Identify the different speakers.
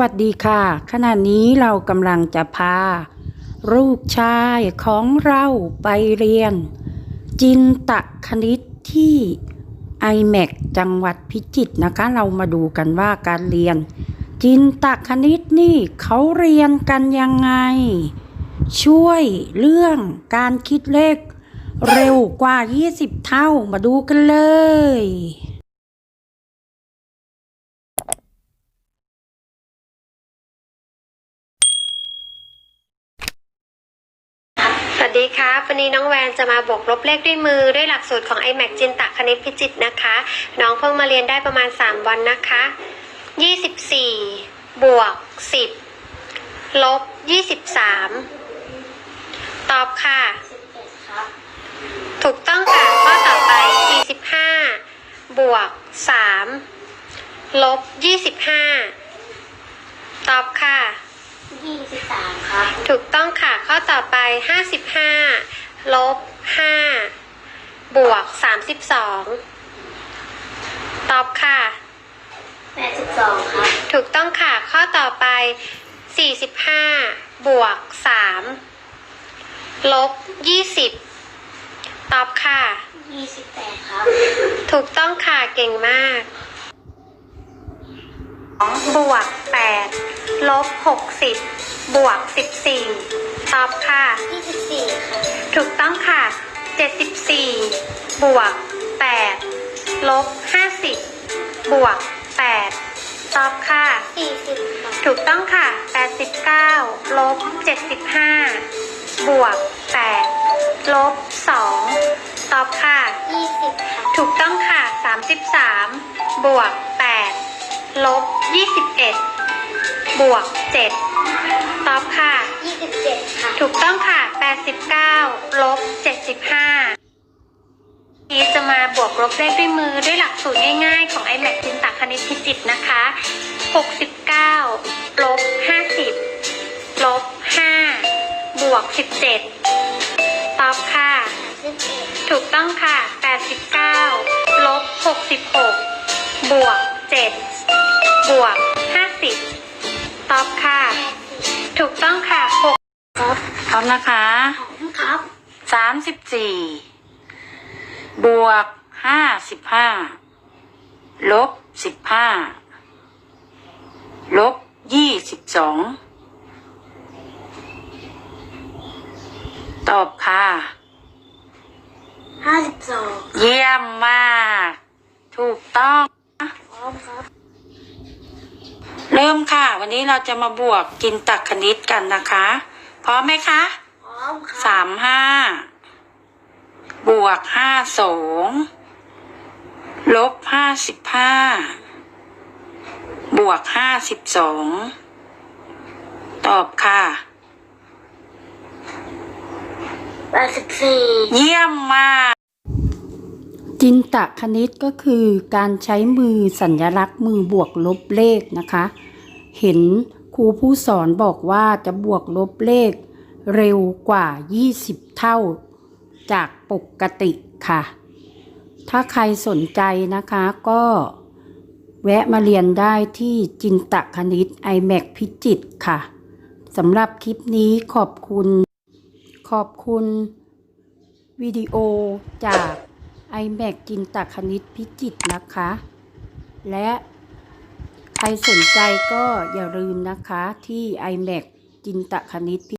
Speaker 1: วัสดีค่ะ ขณะนี้เรากำลังจะพา ลูกชายของเราไปเรียน จินตคณิตที่ iMac จังหวัดพิจิตรนะคะ เรามาดูกันว่าการเรียน จินตคณิตนี่เขาเรียนกันยังไง ช่วยเรื่องการคิดเลข เร็วกว่า 20 เท่ามาดูกันเลย
Speaker 2: วัสดีครับวันนี้น้องแวนจะมาบวกลบเลขด้วยมือด้วยหลักสูตรของ iMac จินตะคณิตพิจิตนะคะ น้องเพิ่งมาเรียนได้ประมาณ 3 วันนะคะ 24 บวก 10 ลบ 23 ตอบค่ะ ถูกต้องค่ะ ข้อต่อไป 45 บวก 3 ลบ 25 ตอบค่ะ
Speaker 3: ยี่สิบสามครับ
Speaker 2: ถูกต้องค่ะ ข้อต่อไป55ลบ5บวก32ตอบค่ะ
Speaker 3: แปดสิบสองครับ
Speaker 2: ถูกต้องค่ะ ข้อต่อไป45บวก3ลบ20ตอบค่ะ
Speaker 3: ยี่สิบแปดครับ
Speaker 2: ถูกต้องค่ะ เก่งมาก บวก8 ลบ60บวก14ตอบค่ะ
Speaker 3: ยี่สิบสี่ครับ
Speaker 2: ถูกต้องค่ะ74บวก8ลบ50บวก8ตอบค่ะ
Speaker 3: สี่สิบครับ
Speaker 2: ถูกต้องค่ะ 89 ลบ 75 บวก 8 ลบ 2 ตอบค่ะ
Speaker 3: ยี่สิบครับ
Speaker 2: ถูกต้องค่ะ 33 บวก 8 ลบ 21 บวก 7 ตอบค่ะ
Speaker 3: ยี่สิบเจ็ดครับ
Speaker 2: ถูกต้องค่ะ 89 ลบ 75นี้จะมาบวกลบเลขด้วยมือด้วยหลักสูตรง่ายๆ ของ iMac จินตคณิตพิจิตรนะคะ 69 ลบ 50 ลบ 5 บวก 17 ตอบค่ะ
Speaker 3: สิบเอ็ด
Speaker 2: ถูกต้องค่ะ 89 ลบ 66 บวก 7 บวก 50 ตอบค่ะ
Speaker 3: แปดสิบ
Speaker 2: ถูกต้องค่ะ6
Speaker 3: ครับ
Speaker 1: พร้อมนะคะ
Speaker 3: ผมครับ
Speaker 1: สามสิบสี่บวกห้าสิบห้าลบสิบห้าลบยี่สิบสองตอบค่ะ
Speaker 3: ห้าสิบสอง
Speaker 1: เยี่ยมมาก ถูกต้อง
Speaker 3: พร้อมครับ
Speaker 1: เริ่มค่ะ วันนี้เราจะมาบวกกินตักคณิตกันนะคะ พร้อมไหมคะ
Speaker 3: พร้อมครับ
Speaker 1: สามห้าบวกห้าสองลบห้าสิบห้าบวกห้าสิบสองตอบค่ะ
Speaker 3: แปดสิบสี่
Speaker 1: เยี่ยมมาก จินตคณิตก็คือการใช้มือสัญลักษณ์มือบวกลบเลขนะคะ เห็นครูผู้สอนบอกว่าจะบวกลบเลขเร็วกว่า 20 เท่าจากปกติค่ะ ถ้าใครสนใจนะคะก็แวะมาเรียนได้ที่จินตคณิต iMac พิจิตค่ะสำหรับคลิปนี้ขอบคุณ ขอบคุณวิดีโอจาก ไอแม็กจินตคณิตพิจิตรนะคะ และใครสนใจก็อย่าลืมนะคะที่ไอแม็กจินตคณิตพิ